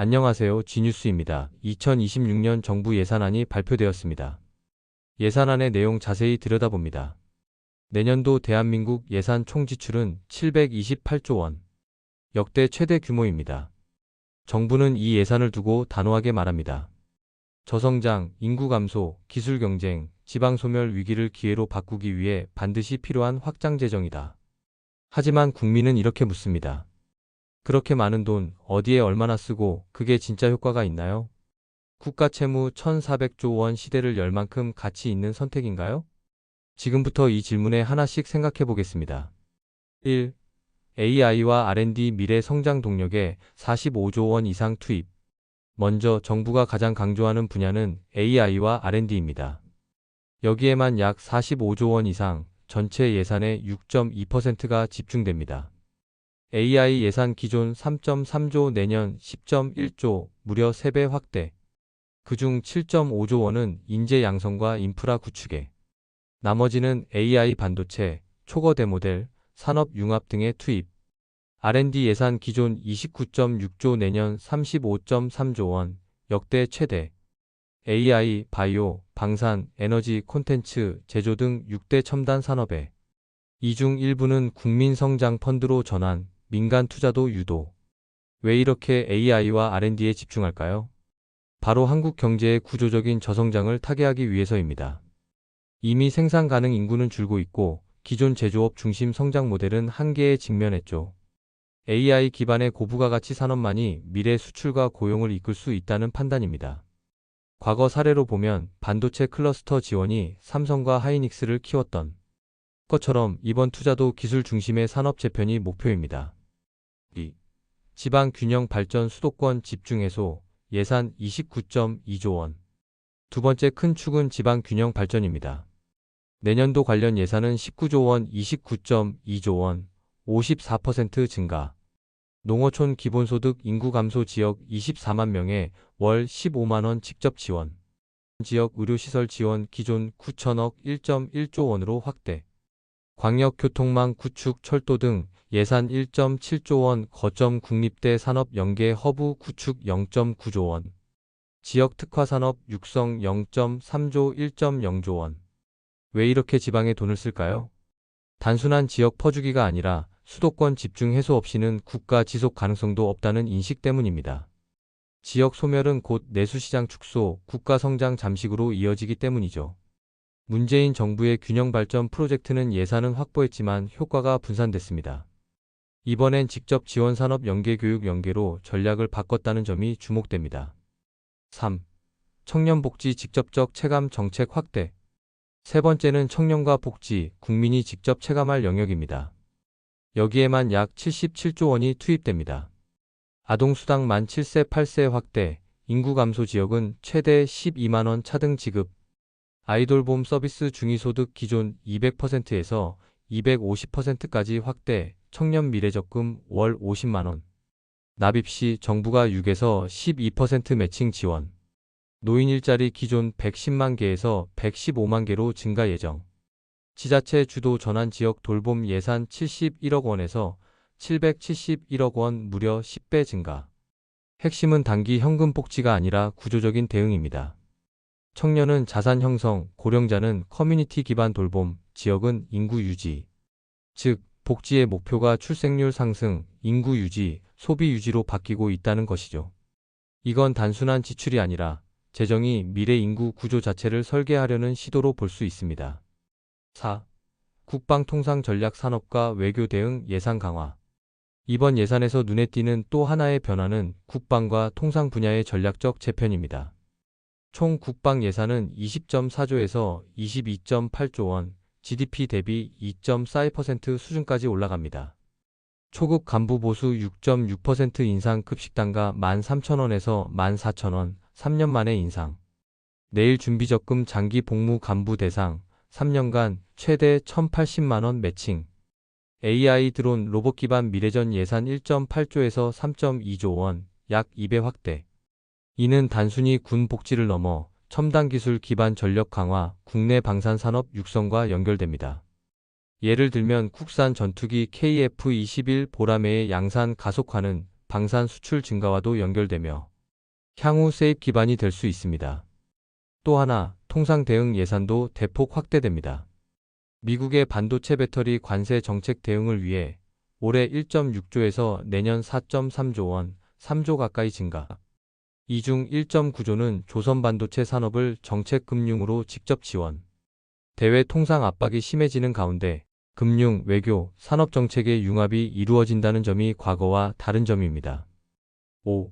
안녕하세요. 지뉴스입니다. 2026년 정부 예산안이 발표되었습니다. 예산안의 내용 자세히 들여다봅니다. 내년도 대한민국 예산 총 지출은 728조 원. 역대 최대 규모입니다. 정부는 이 예산을 두고 단호하게 말합니다. 저성장, 인구 감소, 기술 경쟁, 지방 소멸 위기를 기회로 바꾸기 위해 반드시 필요한 확장 재정이다. 하지만 국민은 이렇게 묻습니다. 그렇게 많은 돈 어디에 얼마나 쓰고 그게 진짜 효과가 있나요? 국가 채무 1,400조 원 시대를 열 만큼 가치 있는 선택인가요? 지금부터 이 질문에 하나씩 생각해 보겠습니다. 1. AI와 R&D 미래 성장 동력에 45조 원 이상 투입. 먼저 정부가 가장 강조하는 분야는 AI와 R&D입니다. 여기에만 약 45조 원 이상, 전체 예산의 6.2%가 집중됩니다. AI 예산 기존 3.3조 내년 10.1조 무려 3배 확대. 그중 7.5조 원은 인재 양성과 인프라 구축에. 나머지는 AI 반도체, 초거대 모델, 산업 융합 등의 투입. R&D 예산 기존 29.6조 내년 35.3조 원, 역대 최대. AI, 바이오, 방산, 에너지, 콘텐츠, 제조 등 6대 첨단 산업에. 이 중 일부는 국민 성장 펀드로 전환, 민간 투자도 유도. 왜 이렇게 AI와 R&D에 집중할까요? 바로 한국 경제의 구조적인 저성장을 타개하기 위해서입니다. 이미 생산 가능 인구는 줄고 있고 기존 제조업 중심 성장 모델은 한계에 직면했죠. AI 기반의 고부가가치 산업만이 미래 수출과 고용을 이끌 수 있다는 판단입니다. 과거 사례로 보면 반도체 클러스터 지원이 삼성과 하이닉스를 키웠던 것처럼 이번 투자도 기술 중심의 산업 재편이 목표입니다. 2. 지방 균형 발전 수도권 집중 해소 예산 29.2조 원. 두 번째 큰 축은 지방 균형 발전입니다. 내년도 관련 예산은 19조 원 29.2조 원, 54% 증가. 농어촌 기본소득 인구 감소 지역 24만 명에 월 15만 원 직접 지원. 지역 의료시설 지원 기존 9천억 1.1조 원으로 확대. 광역교통망 구축 철도 등 예산 1.7조 원 거점 국립대 산업 연계 허브 구축 0.9조 원. 지역 특화 산업 육성 0.3조 1.0조 원. 왜 이렇게 지방에 돈을 쓸까요? 단순한 지역 퍼주기가 아니라 수도권 집중 해소 없이는 국가 지속 가능성도 없다는 인식 때문입니다. 지역 소멸은 곧 내수시장 축소, 국가 성장 잠식으로 이어지기 때문이죠. 문재인 정부의 균형 발전 프로젝트는 예산은 확보했지만 효과가 분산됐습니다. 이번엔 직접 지원 산업 연계 교육 연계로 전략을 바꿨다는 점이 주목됩니다. 3. 청년 복지 직접적 체감 정책 확대. 세 번째는 청년과 복지, 국민이 직접 체감할 영역입니다. 여기에만 약 77조 원이 투입됩니다. 아동수당 만 7세 8세 확대, 인구 감소 지역은 최대 12만원 차등 지급, 아이돌봄 서비스 중위소득 기존 200%에서 250%까지 확대, 청년 미래적금 월 50만원. 납입 시 정부가 6에서 12% 매칭 지원. 노인 일자리 기존 110만 개에서 115만 개로 증가 예정. 지자체 주도 전환 지역 돌봄 예산 71억 원에서 771억 원 무려 10배 증가. 핵심은 단기 현금 복지가 아니라 구조적인 대응입니다. 청년은 자산 형성, 고령자는 커뮤니티 기반 돌봄, 지역은 인구 유지. 즉, 복지의 목표가 출생률 상승, 인구 유지, 소비 유지로 바뀌고 있다는 것이죠. 이건 단순한 지출이 아니라 재정이 미래 인구 구조 자체를 설계하려는 시도로 볼 수 있습니다. 4. 국방통상 전략 산업과 외교 대응 예산 강화. 이번 예산에서 눈에 띄는 또 하나의 변화는 국방과 통상 분야의 전략적 재편입니다. 총 국방 예산은 20.4조에서 22.8조 원, GDP 대비 2.42% 수준까지 올라갑니다. 초급 간부 보수 6.6% 인상 급식단가 13,000원에서 14,000원, 3년 만에 인상. 내일 준비적금 장기 복무 간부 대상, 3년간 최대 1,080만원 매칭. AI 드론 로봇 기반 미래전 예산 1.8조에서 3.2조 원, 약 2배 확대. 이는 단순히 군 복지를 넘어 첨단 기술 기반 전력 강화, 국내 방산 산업 육성과 연결됩니다. 예를 들면 국산 전투기 KF-21 보라매의 양산 가속화는 방산 수출 증가와도 연결되며 향후 세입 기반이 될 수 있습니다. 또 하나, 통상 대응 예산도 대폭 확대됩니다. 미국의 반도체 배터리 관세 정책 대응을 위해 올해 1.6조에서 내년 4.3조 원, 3조 가까이 증가. 이 중 1.9조는 조선 반도체 산업을 정책 금융으로 직접 지원. 대외 통상 압박이 심해지는 가운데 금융, 외교, 산업 정책의 융합이 이루어진다는 점이 과거와 다른 점입니다. 5.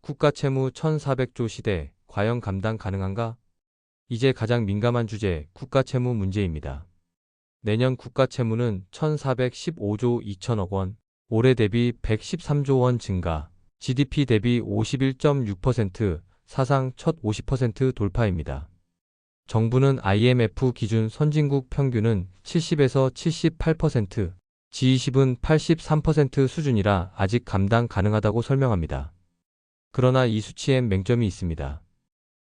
국가 채무 1,400조 시대 과연 감당 가능한가? 이제 가장 민감한 주제 국가 채무 문제입니다. 내년 국가 채무는 1,415조 2천억 원, 올해 대비 113조 원 증가, GDP 대비 51.6% 사상 첫 50% 돌파입니다. 정부는 IMF 기준 선진국 평균은 70에서 78%, G20은 83% 수준이라 아직 감당 가능하다고 설명합니다. 그러나 이 수치엔 맹점이 있습니다.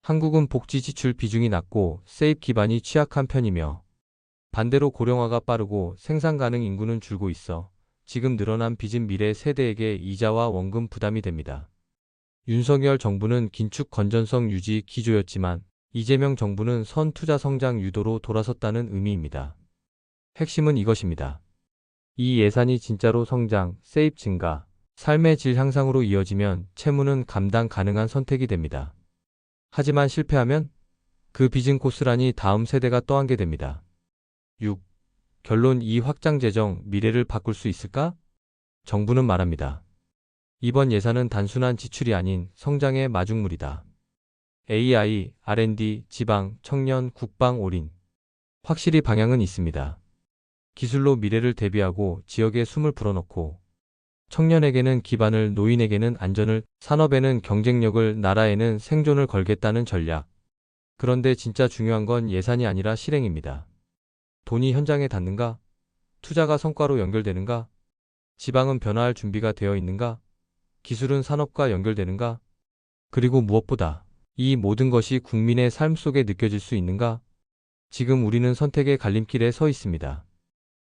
한국은 복지 지출 비중이 낮고 세입 기반이 취약한 편이며 반대로 고령화가 빠르고 생산 가능 인구는 줄고 있어 지금 늘어난 빚은 미래 세대에게 이자와 원금 부담이 됩니다. 윤석열 정부는 긴축 건전성 유지 기조였지만 이재명 정부는 선 투자 성장 유도로 돌아섰다는 의미입니다. 핵심은 이것입니다. 이 예산이 진짜로 성장, 세입 증가, 삶의 질 향상으로 이어지면 채무는 감당 가능한 선택이 됩니다. 하지만 실패하면 그 빚은 고스란히 다음 세대가 떠안게 됩니다. 6. 결론 이 확장 재정 미래를 바꿀 수 있을까? 정부는 말합니다. 이번 예산은 단순한 지출이 아닌 성장의 마중물이다. AI, R&D, 지방, 청년, 국방, 올인. 확실히 방향은 있습니다. 기술로 미래를 대비하고 지역에 숨을 불어넣고 청년에게는 기반을, 노인에게는 안전을, 산업에는 경쟁력을, 나라에는 생존을 걸겠다는 전략. 그런데 진짜 중요한 건 예산이 아니라 실행입니다. 돈이 현장에 닿는가? 투자가 성과로 연결되는가? 지방은 변화할 준비가 되어 있는가? 기술은 산업과 연결되는가? 그리고 무엇보다 이 모든 것이 국민의 삶 속에 느껴질 수 있는가? 지금 우리는 선택의 갈림길에 서 있습니다.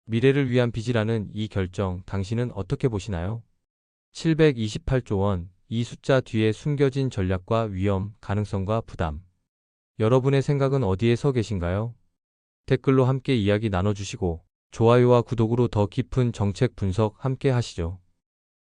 미래를 위한 빚이라는 이 결정 당신은 어떻게 보시나요? 728조 원, 이 숫자 뒤에 숨겨진 전략과 위험, 가능성과 부담. 여러분의 생각은 어디에 서 계신가요? 댓글로 함께 이야기 나눠주시고 좋아요와 구독으로 더 깊은 정책 분석 함께 하시죠.